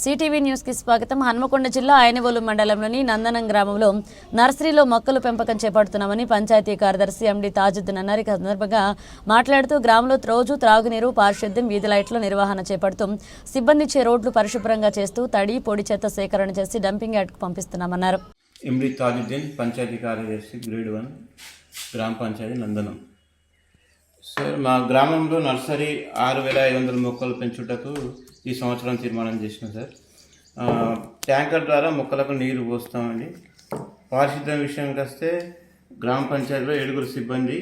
CTV న్యూస్కి స్వాగతం. హన్మకొండ జిల్లా ఆయనవోలు మండలంలోని నందనం గ్రామంలో నర్సరీలో మొక్కలు పెంపకం చేపడుతున్నామని పంచాయతీ కార్యదర్శి ఎండి తాజుద్దీన్ అన్నారు. ఈ సందర్భంగా మాట్లాడుతూ గ్రామంలో రోజు త్రాగునీరు పారిశుద్ధ్యం వీధి లైట్ల నిర్వహణ చేపడుతూ సిబ్బందిచ్చే రోడ్లు పరిశుభ్రంగా చేస్తూ తడి పొడి చెత్త సేకరణ చేసి డంపింగ్ యార్డ్కు పంపిస్తున్నామన్నారు. ఎండి తాజుద్దీన్ పంచాయతీ కార్యదర్శి గ్రేడ్ వన్ గ్రామ పంచాయతీ నందనం. సార్ మా గ్రామంలో నర్సరీ ఆరు వేల ఐదు వందల మొక్కలు పెంచుటకు ఈ సంవత్సరం తీర్మానం చేసినాం సార్. ట్యాంకర్ ద్వారా మొక్కలకు నీరు పోస్తామండి. పారిశుద్ధ్యం విషయానికి వస్తే గ్రామ పంచాయతీలో ఏడుగురు సిబ్బంది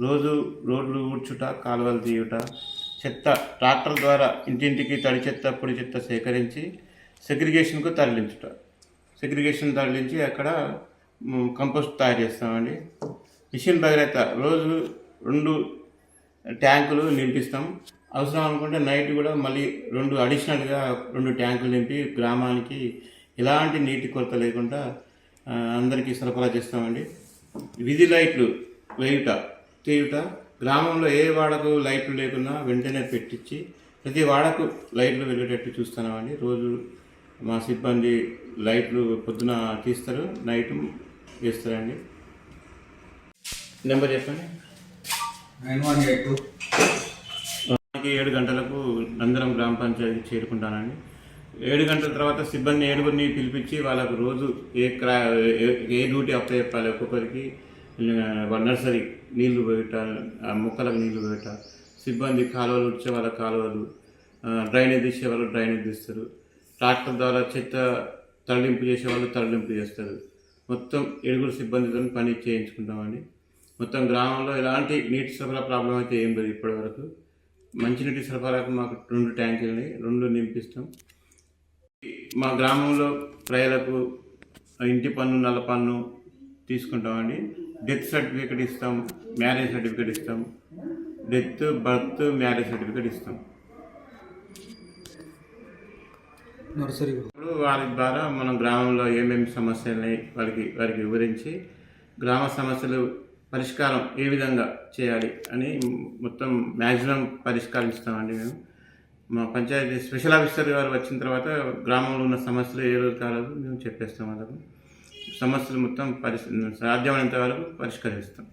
రోజు రోడ్లు ఊడ్చుట కాలువలు తీయుట చెత్త ట్రాక్టర్ ద్వారా ఇంటింటికి తడి చెత్త పొడి చెత్త సేకరించి సెగ్రిగేషన్కు తరలించుట. సెగ్రిగేషన్ తరలించి అక్కడ కంపోస్ట్ తయారు చేస్తామండి. మిషన్ భగీరథ రోజు రెండు ట్యాంకులు నింపిస్తాం. అవసరం అనుకుంటే నైట్ కూడా మళ్ళీ రెండు అడిషనల్గా రెండు ట్యాంకులు నింపి గ్రామానికి ఎలాంటి నీటి కొరత లేకుండా అందరికీ సరఫరా చేస్తామండి. విధి లైట్లు వేయుట తీయుట గ్రామంలో ఏ వాడకు లైట్లు లేకున్నా వెంటనే పెట్టించి ప్రతి వాడకు లైట్లు వెలిగేటట్టు చూస్తున్నామండి. రోజు మా సిబ్బంది లైట్లు పొద్దున తీస్తారు నైట్ వేస్తారండి. నెంబర్ చెప్పండి. Nine one eight two. మనకి ఏడు గంటలకు నందరం గ్రామ పంచాయతీ చేరుకుంటానండి. ఏడు గంటల తర్వాత సిబ్బంది ఏడుగురిని పిలిపించి వాళ్ళకు రోజు ఏ క్రా ఏ- డ్యూటీ అప్లై చెప్పాలి ఒక్కొక్కరికి నర్సరీ నీళ్ళు పోయట ఆ మొక్కలకు నీళ్ళు పోయట సిబ్బంది కాలువలు వచ్చే వాళ్ళ కాలువలు డ్రైనేజ్ తీసే వాళ్ళు డ్రైనేజ్ తీస్తారు ట్రాక్టర్ ద్వారా చెత్త తరలింపు చేసే వాళ్ళు తరలింపు చేస్తారు. మొత్తం ఏడుగురు సిబ్బందితో పని చేయించుకుంటామండి. మొత్తం గ్రామంలో ఎలాంటి నీటి సరఫరా ప్రాబ్లం అయితే ఏం లేదు ఇప్పటివరకు. మంచినీటి సరఫరాకు మాకు రెండు ట్యాంకులని రెండు నింపిస్తాం. మా గ్రామంలో ప్రజలకు ఇంటి పన్ను నల్ల పన్ను తీసుకుంటామండి. డెత్ సర్టిఫికేట్ ఇస్తాం మ్యారేజ్ సర్టిఫికేట్ ఇస్తాం. డెత్ బర్త్ మ్యారేజ్ సర్టిఫికేట్ ఇస్తాం. నర్సరీ ఇప్పుడు వారి ద్వారా మనం గ్రామంలో ఏమేమి సమస్యలు వారికి వారికి వివరించి గ్రామ సమస్యలు పరిష్కారం ఏ విధంగా చేయాలి అని మొత్తం మ్యాక్సిమం పరిష్కారం ఇస్తామండి మేము. మా పంచాయతీ స్పెషల్ ఆఫీసర్ గారు వచ్చిన తర్వాత గ్రామంలో ఉన్న సమస్యలు ఏ రోజు కాలేదు మేము చెప్పేస్తాం వాళ్ళకు. సమస్యలు మొత్తం పరిశ్ సాధ్యమైనంత వరకు పరిష్కరిస్తాం.